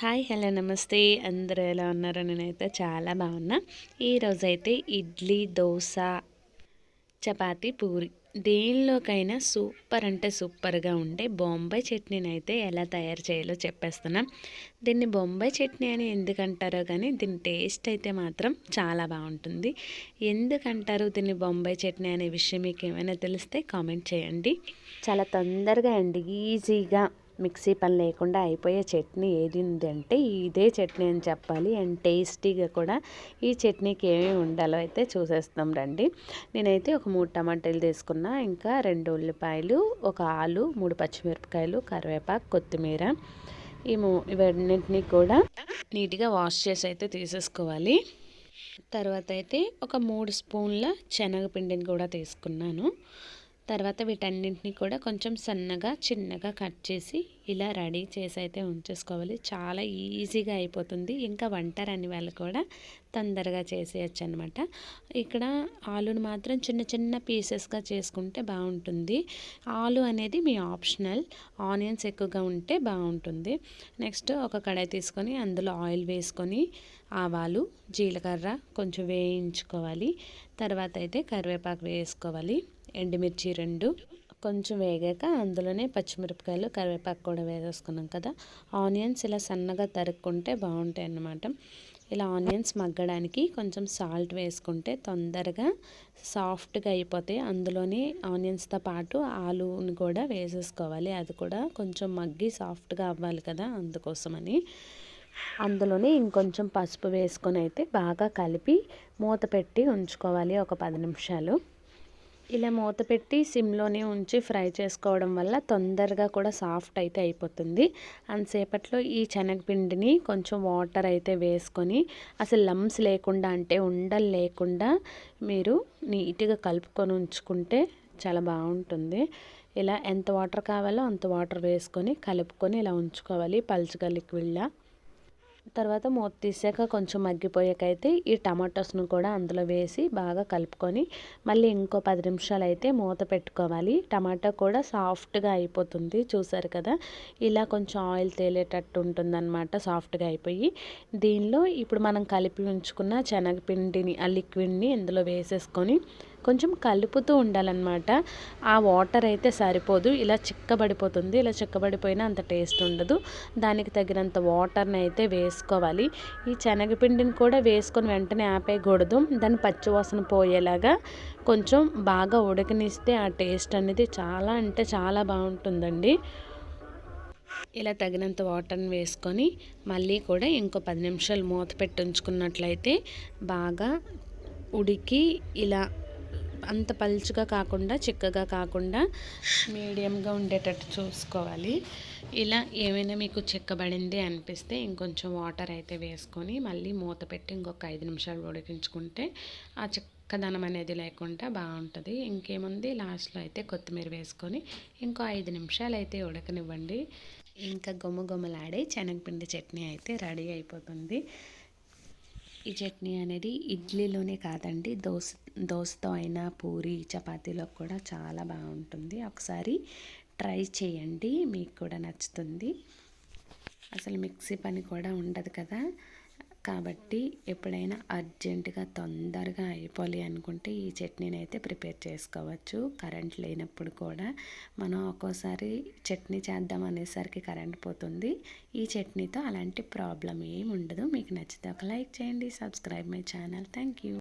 Hi hello నమస్తే. అందరూ ఎలా ఉన్నారో? నేనైతే చాలా బాగున్నా. ఈరోజైతే ఇడ్లీ దోశ చపాతీ పూరి. దేనిలోకైనా సూపర్ అంటే సూపర్గా ఉండే బొంబాయి చట్నీని అయితే ఎలా తయారు చేయాలో చెప్పేస్తున్నాం. దీన్ని బొంబాయి చట్నీ అని ఎందుకంటారో కానీ దీని టేస్ట్ అయితే మాత్రం చాలా బాగుంటుంది. ఎందుకంటారు దీన్ని బొంబాయి చట్నీ అనే విషయం మీకు ఏమైనా తెలిస్తే కామెంట్ చేయండి. చాలా తొందరగా అండి ఈజీగా. మిక్సీ పని లేకుండా అయిపోయే చట్నీ ఏది ఉందంటే ఇదే చట్నీ అని చెప్పాలి. అండ్ టేస్టీగా కూడా ఈ చట్నీకి ఏమేమి ఉండాలో అయితే చూసేస్తాం రండి. నేనైతే ఒక మూడు టమాటాలు తీసుకున్నా. ఇంకా రెండు ఉల్లిపాయలు ఒక ఆలు మూడు పచ్చిమిరపకాయలు కరివేపాకు కొత్తిమీర. ఈ మూ ఇవన్నింటినీ కూడా నీట్గా వాష్ చేసి అయితే తీసేసుకోవాలి. తర్వాత అయితే ఒక మూడు స్పూన్ల శనగపిండిని కూడా తీసుకున్నాను. తర్వాత వీటన్నింటినీ కూడా కొంచెం సన్నగా చిన్నగా కట్ చేసి ఇలా రెడీ చేసి అయితే ఉంచేసుకోవాలి. చాలా ఈజీగా అయిపోతుంది. ఇంకా వంట రాని వాళ్ళు కూడా తొందరగా చేసేయచ్చు అనమాట ఇక్కడ ఆలును మాత్రం చిన్న చిన్న పీసెస్గా చేసుకుంటే బాగుంటుంది. ఆలు అనేది మీ ఆప్షనల్. ఆనియన్స్ ఎక్కువగా ఉంటే బాగుంటుంది. నెక్స్ట్ ఒక కడాయి తీసుకొని అందులో ఆయిల్ వేసుకొని ఆవాలు జీలకర్ర కొంచెం వేయించుకోవాలి. తర్వాత అయితే కరివేపాకు వేసుకోవాలి. ఎండుమిర్చి రెండు కొంచెం వేగాక అందులోనే పచ్చిమిరపకాయలు కరివేపాకు కూడా వేసేసుకున్నాం కదా. ఆనియన్స్ ఇలా సన్నగా తరుక్కుంటే బాగుంటాయి అన్నమాట. ఇలా ఆనియన్స్ మగ్గడానికి కొంచెం సాల్ట్ వేసుకుంటే తొందరగా సాఫ్ట్గా అయిపోతాయి. అందులోనే ఆనియన్స్తో పాటు ఆలుని కూడా వేసేసుకోవాలి. అది కూడా కొంచెం మగ్గి సాఫ్ట్గా అవ్వాలి కదా అందుకోసమని. అందులోనే ఇంకొంచెం పసుపు వేసుకొని అయితే బాగా కలిపి మూత పెట్టి ఉంచుకోవాలి ఒక పది నిమిషాలు. ఇలా మూత పెట్టి సిమ్లోనే ఉంచి ఫ్రై చేసుకోవడం వల్ల తొందరగా కూడా సాఫ్ట్ అయితే అయిపోతుంది. అంతసేపట్లో ఈ శనగపిండిని కొంచెం వాటర్ అయితే వేసుకొని అసలు లమ్స్ లేకుండా అంటే ఉండలు లేకుండా మీరు నీట్గా కలుపుకొని ఉంచుకుంటే చాలా బాగుంటుంది. ఇలా ఎంత వాటర్ కావాలో అంత వాటర్ వేసుకొని కలుపుకొని ఇలా ఉంచుకోవాలి. పలుచగా లిక్విడ్లా. తర్వాత మూత తీసాక కొంచెం మగ్గిపోయాకైతే ఈ టమాటోస్ను కూడా అందులో వేసి బాగా కలుపుకొని మళ్ళీ ఇంకో పది నిమిషాలు అయితే మూత పెట్టుకోవాలి. టమాటా కూడా సాఫ్ట్గా అయిపోతుంది. చూసారు కదా? ఇలా కొంచెం ఆయిల్ తేలేటట్టు ఉంటుందన్నమాట సాఫ్ట్గా అయిపోయి. దీనిలో ఇప్పుడు మనం కలిపి ఉంచుకున్న శనగపిండిని ఆ లిక్విడ్ని ఇందులో వేసేసుకొని కొంచెం కలుపుతూ ఉండాలన్నమాట. ఆ వాటర్ అయితే సరిపోదు. ఇలా చిక్కబడిపోతుంది. ఇలా చిక్కబడిపోయినా అంత టేస్ట్ ఉండదు. దానికి తగినంత వాటర్ని అయితే వేసుకోవాలి. ఈ శనగపిండిని కూడా వేసుకొని వెంటనే ఆపేయకూడదు. దాని పచ్చివాసన పోయేలాగా కొంచెం బాగా ఉడకనిస్తే ఆ టేస్ట్ అనేది చాలా అంటే చాలా బాగుంటుందండి. ఇలా తగినంత వాటర్ని వేసుకొని మళ్ళీ కూడా ఇంకో పది నిమిషాలు మూత పెట్టి ఉంచుకున్నట్లయితే బాగా ఉడికి ఇలా అంత పలుచగా కాకుండా చిక్కగా కాకుండా మీడియంగా ఉండేటట్టు చూసుకోవాలి. ఇలా ఏమైనా మీకు చిక్కబడింది అనిపిస్తే ఇంకొంచెం వాటర్ అయితే వేసుకొని మళ్ళీ మూత పెట్టి ఇంకొక ఐదు నిమిషాలు ఉడికించుకుంటే ఆ చిక్కదనం అనేది లేకుండా బాగుంటుంది. ఇంకేముంది? లాస్ట్లో అయితే కొత్తిమీర వేసుకొని ఇంకో ఐదు నిమిషాలు అయితే ఉడకనివ్వండి. ఇంకా గుమ్మ గుమ్మలాడే శనగపిండి చట్నీ అయితే రెడీ అయిపోతుంది. ఈ చట్నీ అనేది ఇడ్లీలోనే కాదండి. దోశ దోశతో అయినా పూరి చపాతీలో కూడా చాలా బాగుంటుంది. ఒకసారి ట్రై చేయండి. మీకు కూడా నచ్చుతుంది. అసలు మిక్సీ పని కూడా ఉండదు కదా. కాబట్టి ఎప్పుడైనా అర్జెంటుగా తొందరగా అయిపోవాలి అనుకుంటే ఈ చట్నీని అయితే ప్రిపేర్ చేసుకోవచ్చు. కరెంట్ లేనప్పుడు కూడా మనం ఒక్కోసారి చట్నీ చేద్దాం అనేసరికి కరెంట్ పోతుంది. ఈ చట్నీతో అలాంటి ప్రాబ్లం ఏమి ఉండదు మీకు నచ్చితే ఒక లైక్ చేయండి. Subscribe my channel. Thank you